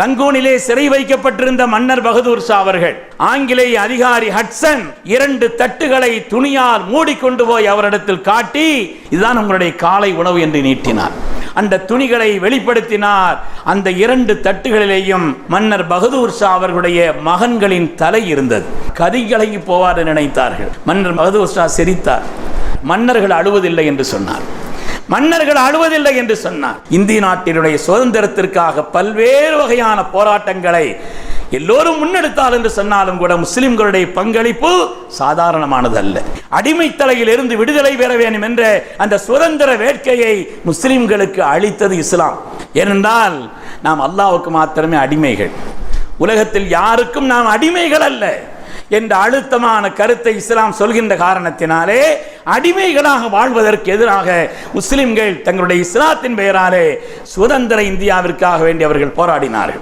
லங்கூனிலே சிறை வைக்கப்பட்டிருந்த மன்னர் பகதூர் ஷா அவர்கள் ஆங்கிலேய அதிகாரி ஹட்சன் இரண்டு தட்டுகளை துணியால் மூடிக்கொண்டு போய் அவரிடத்தில் காட்டி இதுதான் உங்களுடைய காலை உணவு என்று நீட்டினார். அந்த துணிகளை வெளிப்படுத்தினார். அந்த இரண்டு தட்டுகளிலேயும் மன்னர் பகதூர் ஷா அவர்களுடைய மகன்களின் தலை இருந்தது. கதிகலங்கி போவார் என்று நினைத்தார்கள். மன்னர் பகதூர் ஷா சிரித்தார். மன்னர்கள் அழுவதில்லை என்று சொன்னார். மன்னர்கள் அழுவதில்லை என்று சொன்னார். இந்திய நாட்டினுடைய சுதந்திரத்திற்காக பல்வேறு வகையான போராட்டங்களை எல்லோரும் முன்னெடுத்தால் என்று சொன்னாலும் கூட முஸ்லிம்களுடைய பங்களிப்பு சாதாரணமானது அல்ல அடிமைத்தலையில் இருந்து விடுதலை பெற வேண்டும் என்ற அந்த சுதந்திர வேட்கையை முஸ்லிம்களுக்கு அளித்தது இஸ்லாம். ஏனென்றால் நாம் அல்லாவுக்கு மாத்திரமே அடிமைகள். உலகத்தில் யாருக்கும் நாம் அடிமைகள் அல்ல. என்ற அழுத்தமான கருத்தை இஸ்லாம் சொல்கின்ற காரணத்தினாலே அடிமைகளாக வாழ்வதற்கு எதிராக முஸ்லிம்கள் தங்களுடைய இஸ்லாத்தின் பெயராலே சுதந்திர இந்தியாவிற்காக வேண்டி அவர்கள் போராடினார்கள்.